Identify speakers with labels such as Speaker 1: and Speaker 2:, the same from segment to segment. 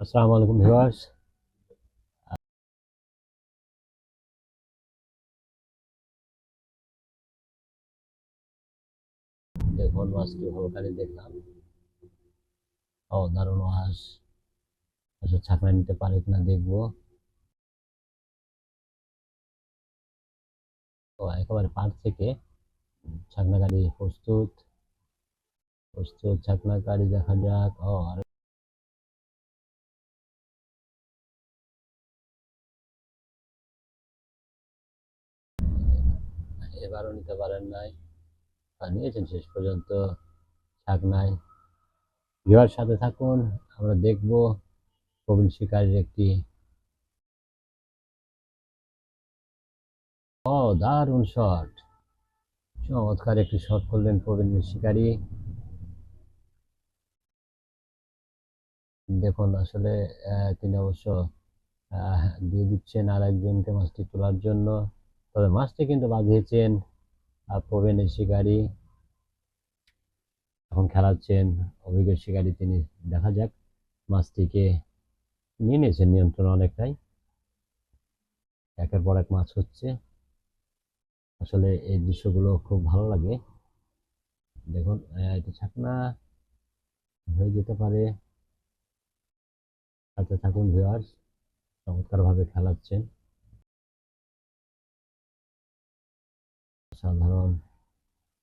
Speaker 1: আসসালামু আলাইকুম ভিউয়ার্স। দেখুন মাছটি হলকানি দেখলাম। ও দারুণ মাছ আচ্ছা ছাকনা নিতে পারে কিনা দেখব। তো একেবারে পার থেকে ছাকনা গাড়ি প্রস্তুত। প্রস্তুত ছাকনা গাড়ি দেখা যাক। ও এবারও নিতে পারেন নাই। আর নিয়েছেন শেষ পর্যন্ত ছাকনায় ভিউয়ার সাথে থাকুন, আমরা দেখব প্রবীণ শিকারীর একটি দারুণ শট। চমৎকার একটি শট করলেন প্রবীণ শিকারী। দেখুন, আসলে তিনি অবশ্য দিয়ে দিচ্ছেন আর একজনকে মাছটি তোলার জন্য। তবে মাছটি কিন্তু বাঁধিয়েছেন আহ, প্রবীণ শিকারী। এখন খেলাচ্ছেন অভিজ্ঞ শিকারী তিনি দেখা যাক মাছটিকে নিয়ে নিয়েছেন নিয়ন্ত্রণ অনেকটাই। একের পর এক মাছ হচ্ছে। আসলে এই দৃশ্যগুলো খুব ভালো লাগে। দেখুন এটা ছাকনা হয়ে যেতে পারে। সাথে থাকুন ভিউয়ার্স চমৎকারভাবে খেলাচ্ছেন। সাধারণ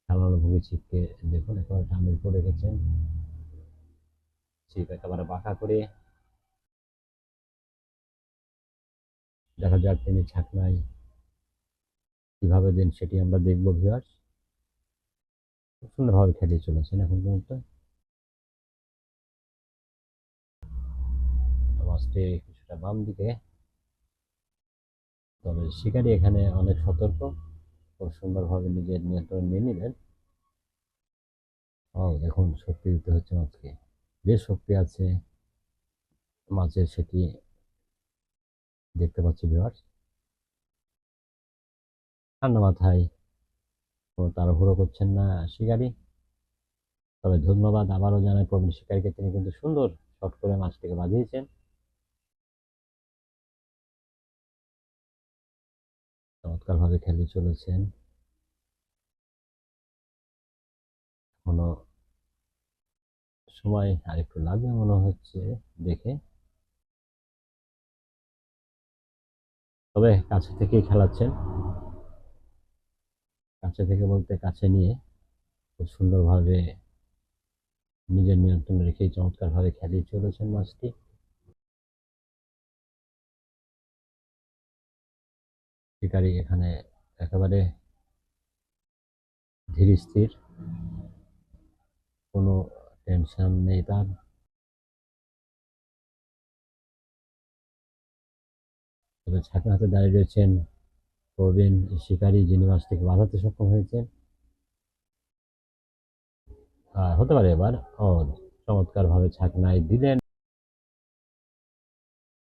Speaker 1: খেলানো ভূমি ছিপকে দেখুন, একেবারে টামের করে রেখেছেন। ছিপ একেবারে বাঁকা করে। দেখা যাক তিনি ছাকনায় কীভাবে দেন সেটি আমরা দেখব ভিউয়ার্স খুব সুন্দরভাবে খেলিয়ে চলেছেন এখন পর্যন্ত। কিছুটা বাম দিকে তবে শিকারী এখানে অনেক সতর্ক। খুব সুন্দরভাবে নিজের নিয়ন্ত্রণ নিয়ে নিলেন। ও দেখুন, শক্তি দিতে হচ্ছে মাছকে। বেশ শক্তি আছে মাছের সেটি। দেখতে পাচ্ছি ভিউয়ার্স ঠান্ডা মাথায় কোনো তাড়াহুড়ো করছেন না, শিকারি। তবে ধন্যবাদ আবারও জানাই প্রবীণ শিকারীকে। তিনি কিন্তু সুন্দর শট করে মাছটিকে বাঁধিয়েছেন চমৎকারভাবে খেলে চলেছেন। এখনও সময় আর একটু লাগবে মনে হচ্ছে দেখে। তবে কাছে থেকেই খেলাচ্ছেন। কাছে থেকে বলতে কাছে নিয়ে খুব সুন্দরভাবে নিজের নিয়ন্ত্রণ রেখেই চমৎকারভাবে খেলিয়ে চলেছেন মাছটি। শিকারী এখানে একেবারে ধীর স্থির কোনো টেনশন নেই তার। তবে ছাকনা হাতে দাঁড়িয়ে রয়েছেন প্রবীণ শিকারী যিনি মাছটিকে বাঁধাতে সক্ষম হয়েছেন। আহ, হতে পারে এবার ও চমৎকারভাবে ছাকনায় দিলেন।